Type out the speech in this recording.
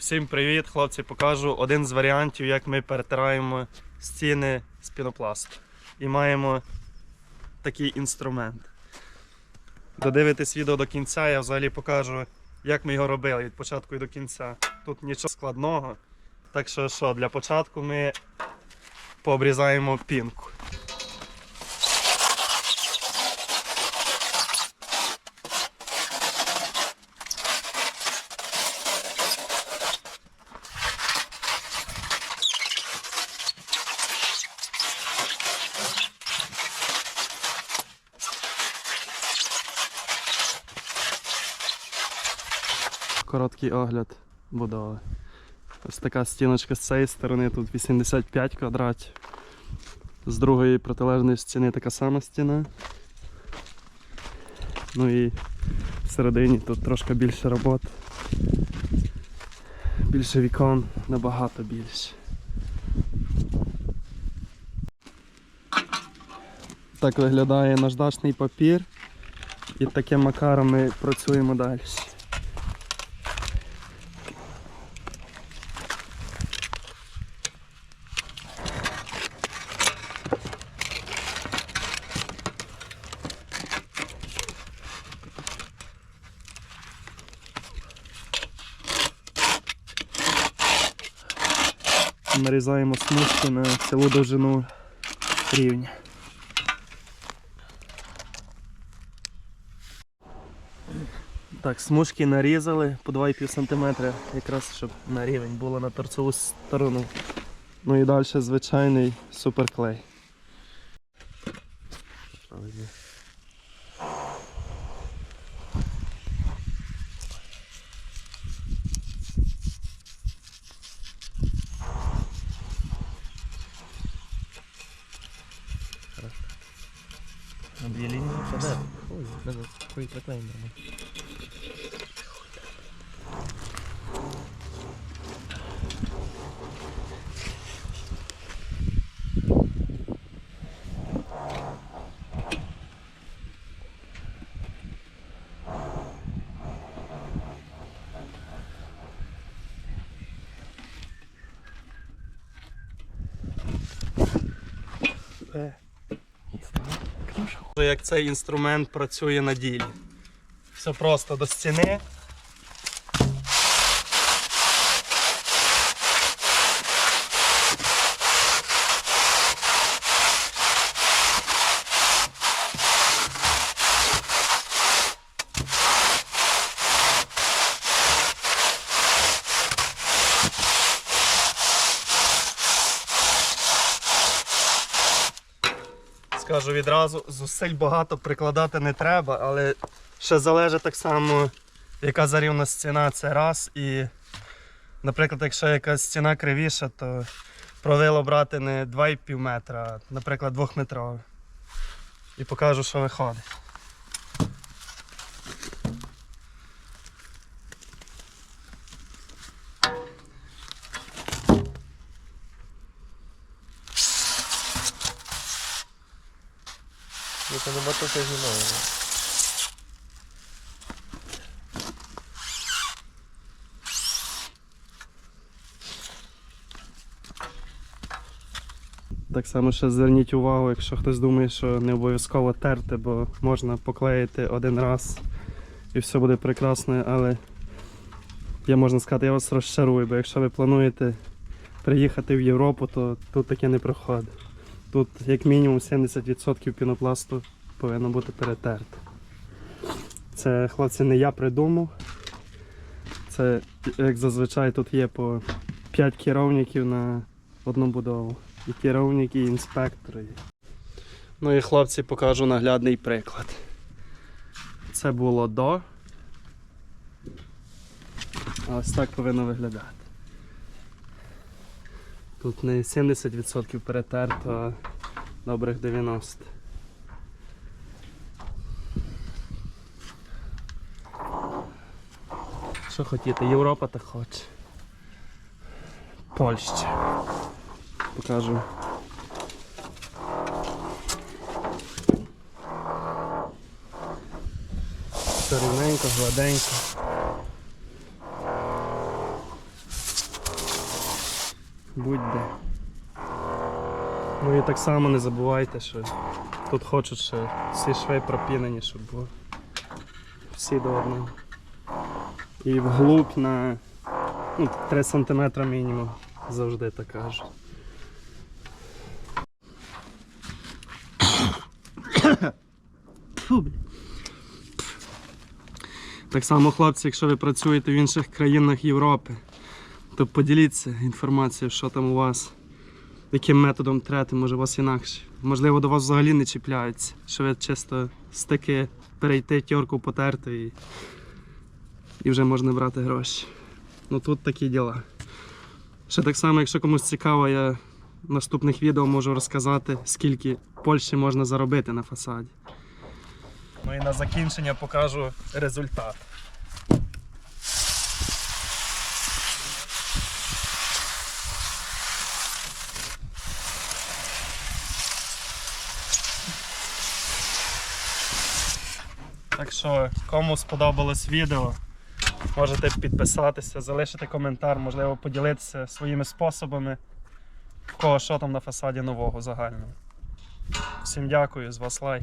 Всім привіт, хлопці! Покажу один з варіантів, як ми перетираємо стіни з пінопласту. І маємо такий інструмент. Додивитесь відео до кінця, я взагалі покажу, як ми його робили від початку і до кінця. Тут нічого складного. Так що, що, для початку ми пообрізаємо пінку. Короткий огляд будови. Ось така стіночка з цієї сторони, тут 85 квадратів. З другої протилежної стіни така сама стіна. Ну і всередині тут трошки більше робот. Більше вікон, набагато більше. Так виглядає наждачний папір. І таким макаром ми працюємо далі. Нарізаємо смужки на цілу довжину рівня. Так, смужки нарізали по 2,5 см, якраз щоб на рівень було на торцеву сторону. Ну і далі звичайний суперклей. Będą twoi przeklejmy. Yeah. Як цей інструмент працює на ділі. Все просто до стіни. Скажу відразу, зусиль багато прикладати не треба, але ще залежить так само, яка зарівна стіна це раз. І, наприклад, якщо якась стіна кривіша, то провило брати не 2,5 метра, а, наприклад, 2 метрове. І покажу, що виходить. Это на мотоке снимаю. Так само ще зверніть увагу, якщо хтось думає, що не обов'язково терти, бо можна поклеїти один раз і все буде прекрасно, але я можна сказати, я вас розчарую, бо якщо ви плануєте приїхати в Європу, то тут таке не проходить. Тут як мінімум 70% пінопласту повинно бути перетерто. Це, хлопці, не я придумав. Це, як зазвичай, тут є по 5 керівників на одну будову. І керівник, і інспектор. і- Ну і хлопці покажу наглядний приклад. Це було до. Ось так повинно виглядати. Тут не 70% перетерто, а добрих 90%. Що хотіти? Європа так хоче. Польща. Покажу. Все гладенько. Будь-де. Ну і так само не забувайте, що тут хочуть, що всі шви пропінені, щоб було всі до одного. І вглубь на ну, 3 см мінімум завжди так кажуть. Так само, хлопці, якщо ви працюєте в інших країнах Європи, то поділіться інформацією, що там у вас, яким методом трети, може у вас інакше. Можливо, до вас взагалі не чіпляються, що ви чисто стики перейти, тьорку потерти і, і вже можна брати гроші. Ну тут такі діла. Ще так само, якщо комусь цікаво, я в наступних відео можу розказати, скільки Польщі можна заробити на фасаді. Ну і на закінчення покажу результат. Так що, кому сподобалось відео, можете підписатися, залишити коментар, можливо, поділитися своїми способами, в кого що там на фасаді нового загального. Всім дякую, з вас лайк.